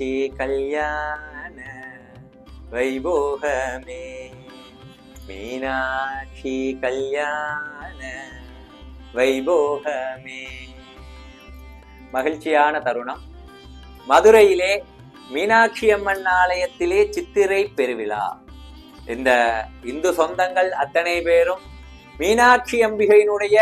மீனாட்சி கல்யாண வைபோகமே. மீனாட்சி கல்யாண வைபோகமே. மகிழ்ச்சியான தருணம். மதுரையிலே மீனாட்சி அம்மன் ஆலயத்திலே சித்திரை பெருவிழா. இந்த இந்து சொந்தங்கள் அத்தனை பேரும் மீனாட்சி அம்பிகையினுடைய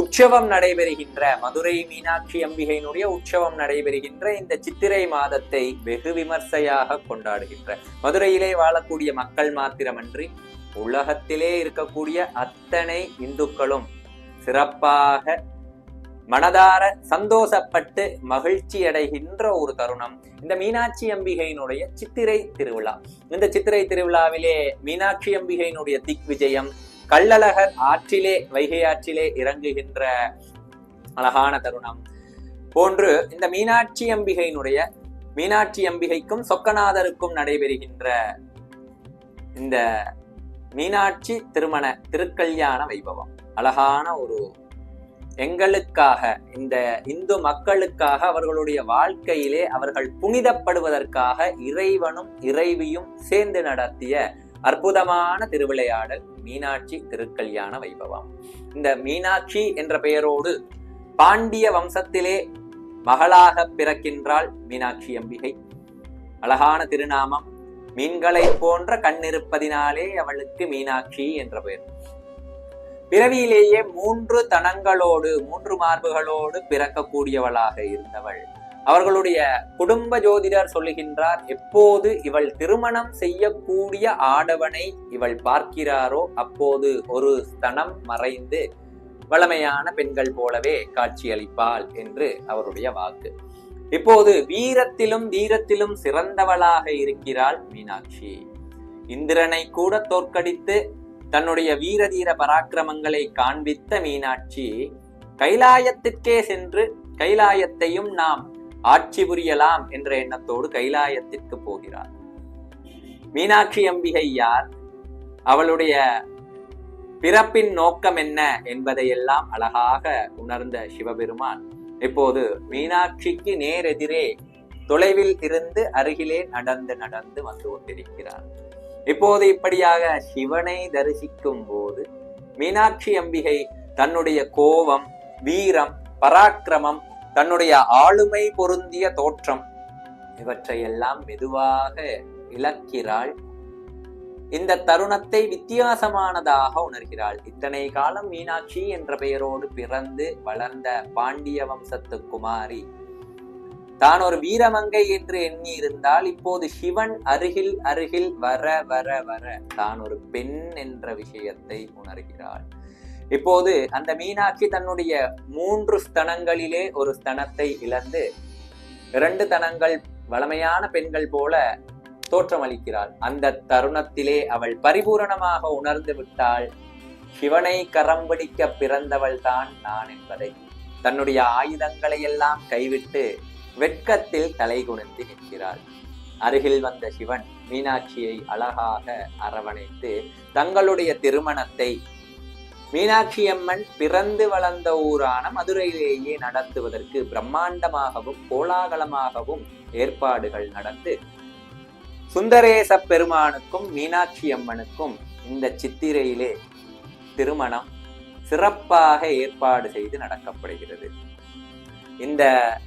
உற்சவம் நடைபெறுகின்ற மதுரை மீனாட்சி அம்பிகையினுடைய உற்சவம் நடைபெறுகின்ற இந்த சித்திரை மாதத்தை வெகு விமர்சையாக கொண்டாடுகின்ற. மதுரையிலே வாழக்கூடிய மக்கள் மாத்திரமன்றி உலகத்திலே இருக்கக்கூடிய அத்தனை இந்துக்களும் சிறப்பாக மனதார சந்தோஷப்பட்டு மகிழ்ச்சி அடைகின்ற ஒரு தருணம். இந்த மீனாட்சி அம்பிகையினுடைய சித்திரை திருவிழா. இந்த சித்திரை திருவிழாவிலே மீனாட்சி அம்பிகையினுடைய திக் விஜயம் கள்ளழகர் ஆற்றிலே வைகை ஆற்றிலே இறங்குகின்ற அழகான தருணம். போன்று இந்த மீனாட்சி அம்பிகையினுடைய மீனாட்சி அம்பிகைக்கும் சொக்கநாதருக்கும் நடைபெறுகின்ற இந்த மீனாட்சி திருமண திருக்கல்யாண வைபவம். அழகான ஒரு எங்களுக்காக இந்த இந்து மக்களுக்காக அவர்களுடைய வாழ்க்கையிலே அவர்கள் புனிதப்படுவதற்காக இறைவனும் இறைவியும் சேர்ந்து நடத்திய அற்புதமான திருவிளையாடல். மீனாட்சி திருக்கல்யாண வைபவம். இந்த மீனாட்சி என்ற பெயரோடு பாண்டிய வம்சத்திலே மகளாக பிறக்கின்றாள் மீனாட்சி அம்பிகை. அழகான திருநாமம். மீன்களை போன்ற கண்ணிருப்பதினாலே அவளுக்கு மீனாட்சி என்ற பெயர். பிறவியிலேயே மூன்று தனங்களோடு மூன்று மார்புகளோடு பிறக்கக்கூடியவளாக இருந்தவள். அவர்களுடைய குடும்ப ஜோதிடர் சொல்லுகின்றார் எப்போது இவள் திருமணம் செய்யக்கூடிய ஆடவனை இவள் பார்க்கிறாரோ அப்போது ஒரு ஸ்தனம் மறைந்து வளமையான பெண்கள் போலவே காட்சியளிப்பாள் என்று அவருடைய வாக்கு. இப்போது வீரத்திலும் தீரத்திலும் சிறந்தவளாக இருக்கிறாள் மீனாட்சி. இந்திரனை கூட தோற்கடித்து தன்னுடைய வீரதீர பராக்கிரமங்களை காண்பித்த மீனாட்சி கைலாயத்திற்கே சென்று கைலாயத்தையும் நாம் ஆட்சி புரியலாம் என்ற எண்ணத்தோடு கைலாயத்திற்கு போகிறார். மீனாட்சி அம்பிகை யார்? அவளுடைய பிறப்பின் நோக்கம் என்ன என்பதையெல்லாம் அழகாக உணர்ந்த சிவபெருமான் இப்போது மீனாட்சிக்கு நேரெதிரே தொலைவில் இருந்து அருகிலே நடந்து நடந்து வந்து கொண்டிருக்கிறார். இப்போது இப்படியாக சிவனை தரிசிக்கும் போது மீனாட்சி அம்பிகை தன்னுடைய கோபம் வீரம் பராக்கிரமம் தன்னுடைய ஆளுமை பொருந்திய தோற்றம் இவற்றையெல்லாம் மெதுவாக இழக்கிறாள். இந்த தருணத்தை வித்தியாசமானதாக உணர்கிறாள். இத்தனை காலம் மீனாட்சி என்ற பெயரோடு பிறந்து வளர்ந்த பாண்டிய வம்சத்து குமாரி. தான் ஒரு வீரமங்கை என்று எண்ணி இருந்தால் இப்போது சிவன் அருகில் அருகில் வர வர வர தான் ஒரு பெண் என்ற விஷயத்தை உணர்கிறாள். இப்போது அந்த மீனாட்சி தன்னுடைய மூன்று ஸ்தனங்களிலே ஒரு ஸ்தனத்தை இழந்து இரண்டு தனங்கள் வளமையான பெண்கள் போல தோற்றமளிக்கிறாள். அந்த தருணத்திலே அவள் பரிபூரணமாக உணர்ந்து விட்டாள். சிவனை கரம் பிடிக்க பிறந்தவள் தான் நான் என்பதை தன்னுடைய ஆயுதங்களை எல்லாம் கைவிட்டு வெட்கத்தில் தலை குனிந்து நிற்கிறாள். அருகில் வந்த சிவன் மீனாட்சியை அழகாக அரவணைத்து தங்களுடைய திருமணத்தை மீனாட்சி அம்மன் பிறந்து வளர்ந்த ஊரான மதுரையிலேயே நடத்துவதற்கு பிரம்மாண்டமாகவும் கோலாகலமாகவும் ஏற்பாடுகள் நடந்து சுந்தரேச பெருமானுக்கும் மீனாட்சி அம்மனுக்கும் இந்த சித்திரையிலே திருமணம் சிறப்பாக ஏற்பாடு செய்து நடக்கப்படுகிறது. இந்த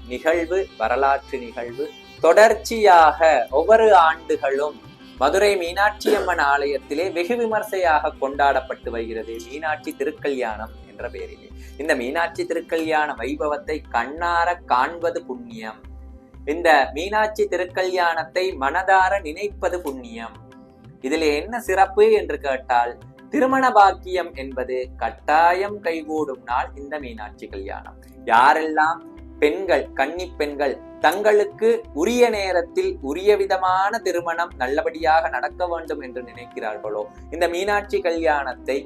நிகழ்வு வரலாற்று நிகழ்வு தொடர்ச்சியாக ஒவ்வொரு ஆண்டுகளும் மதுரை மீனாட்சி அம்மன் ஆலயத்திலே வெகு விமர்சையாக கொண்டாடப்பட்டு வருகிறது. மீனாட்சி திருக்கல்யாணம் என்ற பெயரிலே. இந்த மீனாட்சி திருக்கல்யாண வைபவத்தை கண்ணார காண்பது புண்ணியம். இந்த மீனாட்சி திருக்கல்யாணத்தை மனதார நினைப்பது புண்ணியம். இதில் என்ன சிறப்பு என்று கேட்டால் திருமண பாக்கியம் என்பது கட்டாயம் கைகூடும் நாள் இந்த மீனாட்சி கல்யாணம். யாரெல்லாம் பெண்கள் கன்னி பெண்கள் தங்களுக்கு உரிய நேரத்தில் உரிய விதமான திருமணம் நல்லபடியாக நடக்க வேண்டும் என்று நினைக்கிறார்களோ? இந்த மீனாட்சி கல்யாணத்தை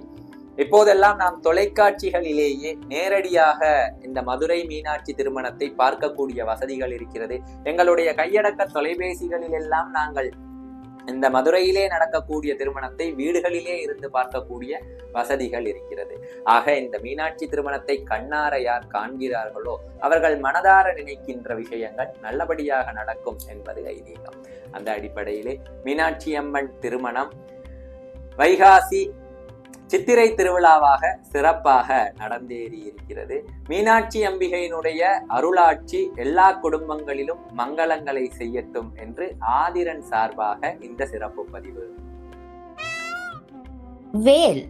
இப்போதெல்லாம் நாம் தொலைக்காட்சிகளிலேயே நேரடியாக இந்த மதுரை மீனாட்சி திருமணத்தை பார்க்கக்கூடிய வசதிகள் இருக்கிறது எங்களுடைய கையடக்க தொலைபேசிகளில் எல்லாம் நாங்கள் இந்த மதுரையிலே நடக்கக்கூடிய திருமணத்தை வீடுகளிலே இருந்து பார்க்கக்கூடிய வசதிகள் இருக்கிறது. ஆக இந்த மீனாட்சி திருமணத்தை கண்ணார யார் காண்கிறார்களோ அவர்கள் மனதார நினைக்கின்ற விஷயங்கள் நல்லபடியாக நடக்கும் என்பது ஐதீகம். அந்த அடிப்படையிலே மீனாட்சி அம்மன் திருமணம் வைகாசி சித்திரை திருவிழாவாக சிறப்பாக நடந்தேறி இருக்கிறது. மீனாட்சி அம்பிகையினுடைய அருளாட்சி எல்லா குடும்பங்களிலும் மங்களங்களை செய்யட்டும் என்று ஆதிரன் சார்பாக இந்த சிறப்பு பதிவு. வேல்